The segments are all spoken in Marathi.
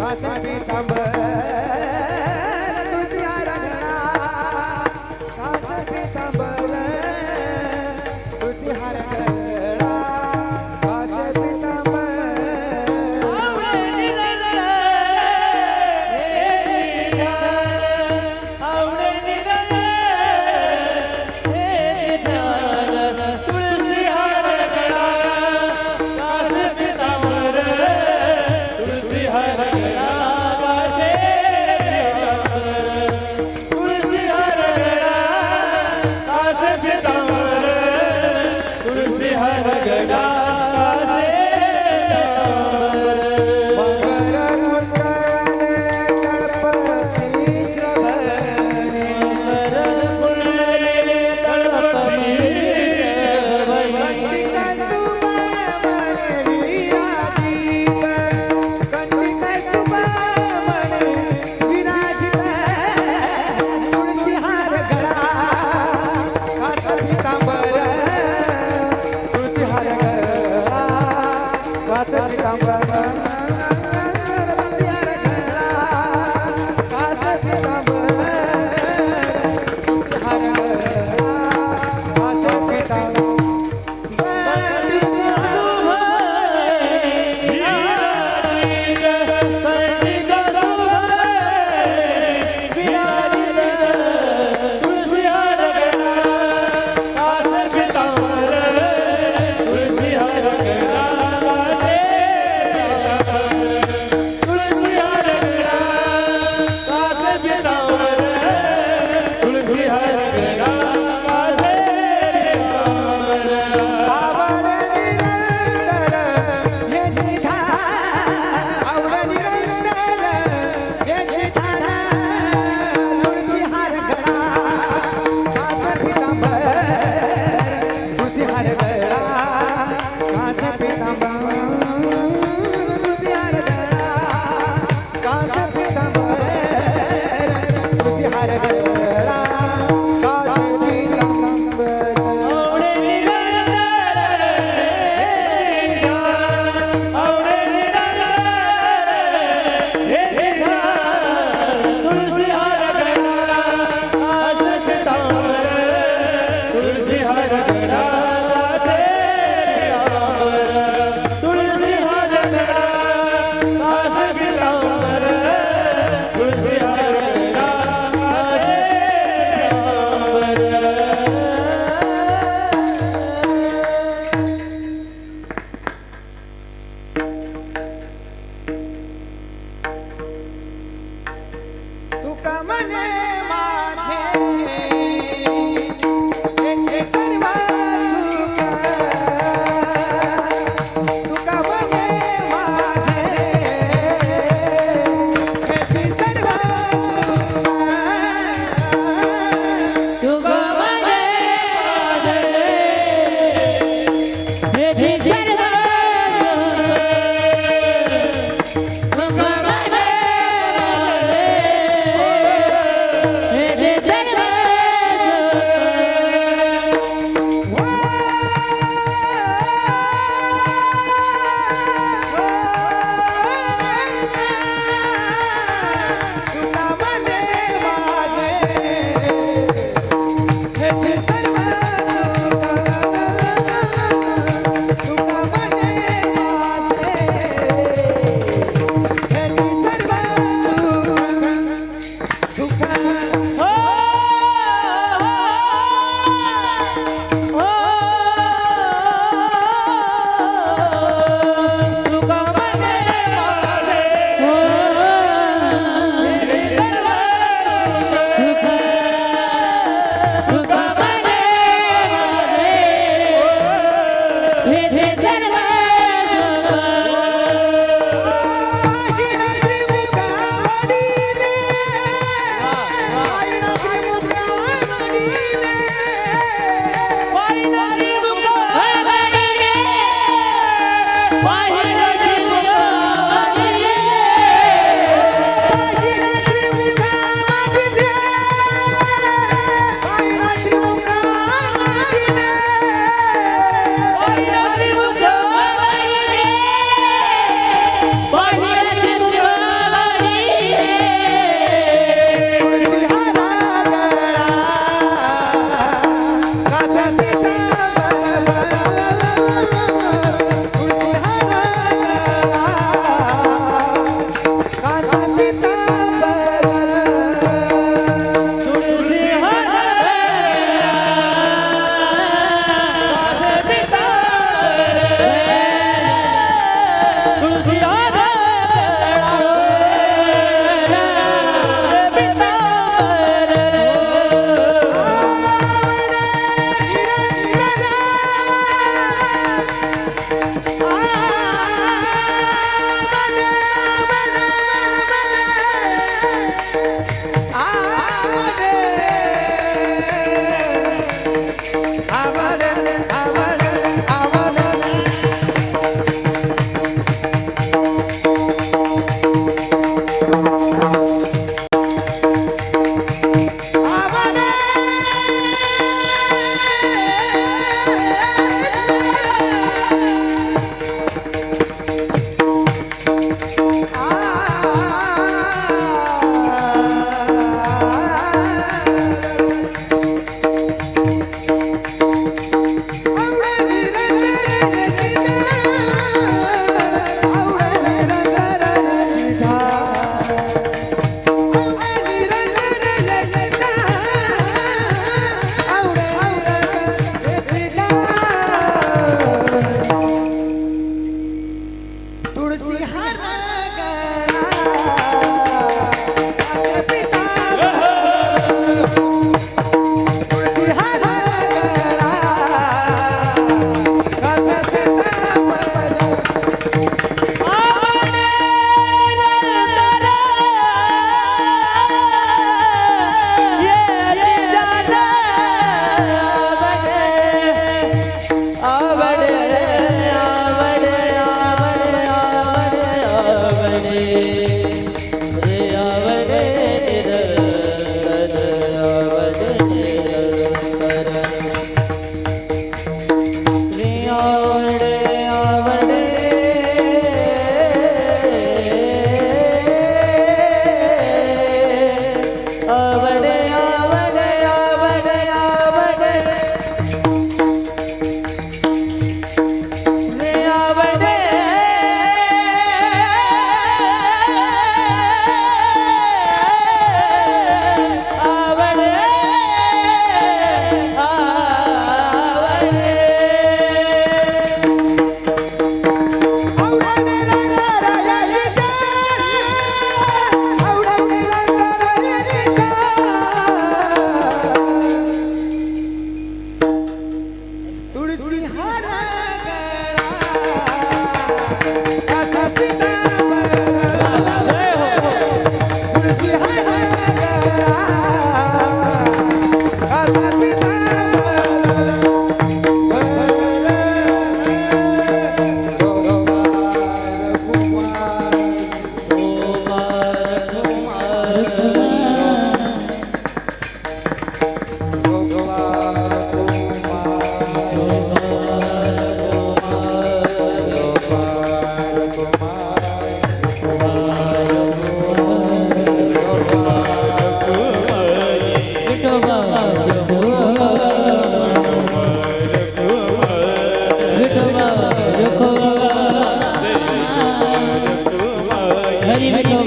வசதி தமிழ் money. money.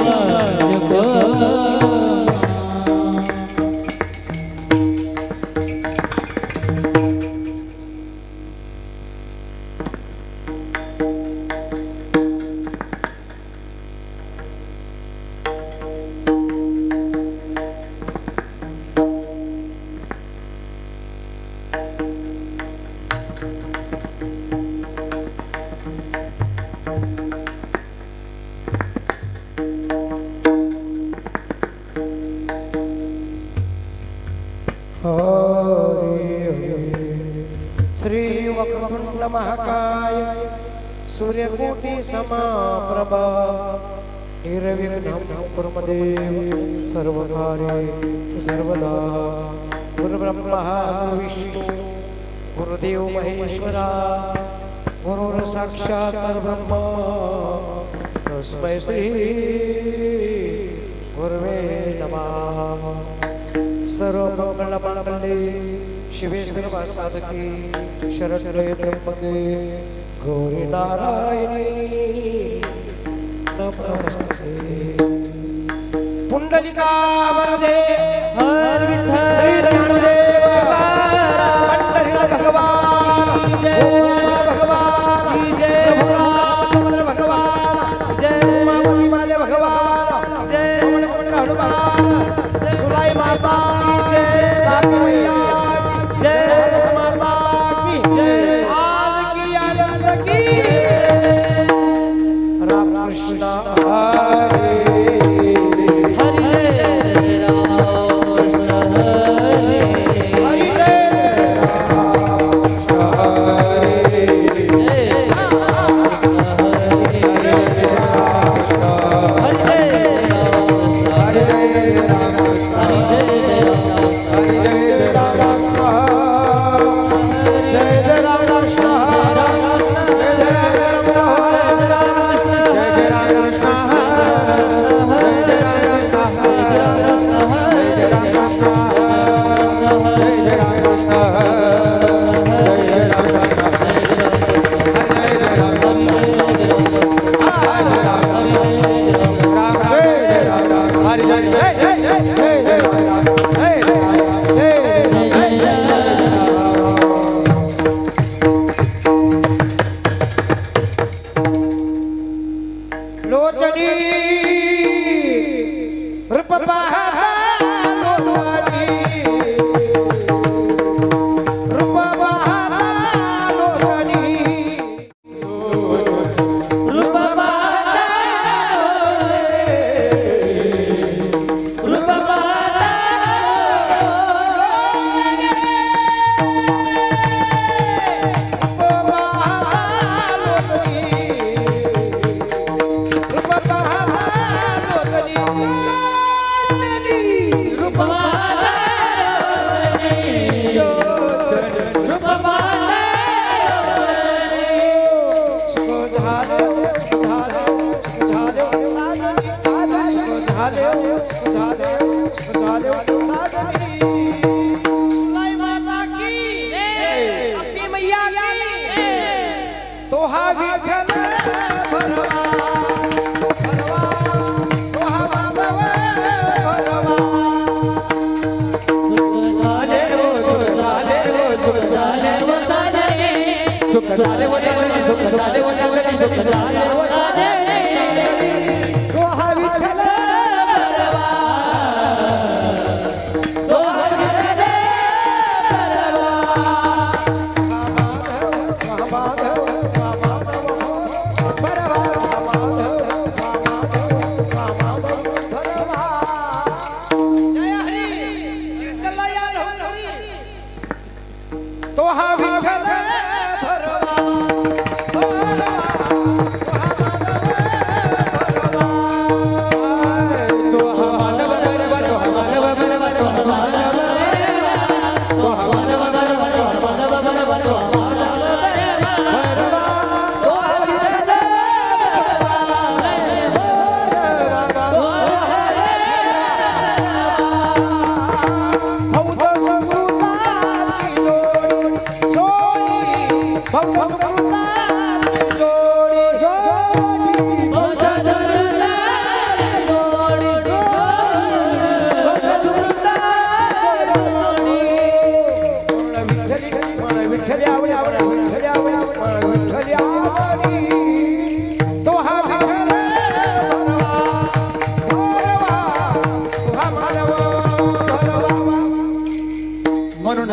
ભગવાન समाप्रभा निर्विघ्नं कुर्मदेव सर्वकार्ये सर्वदा। गुरुब्रह्मा गुरुविष्णु गुरुदेव महेश्वरा गुरुर्साक्षात् परब्रह्म। तस्मै श्री गुरवे नमः। सर्वमङ्गलमङ्गले शिवे सर्वसाधके शरद्वय ब्रह्मगे गौरी नारायणी नमस्ते पुंडलिका वरदे हर विठ्ठल रामदेव जय भगवान भगवान भगवान जय भगवान जय हनुमान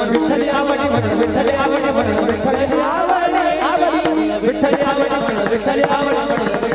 विठ्ठल आवडी म्हणून आवडी विठ्ठल आवडी आवडी आवडी आवडी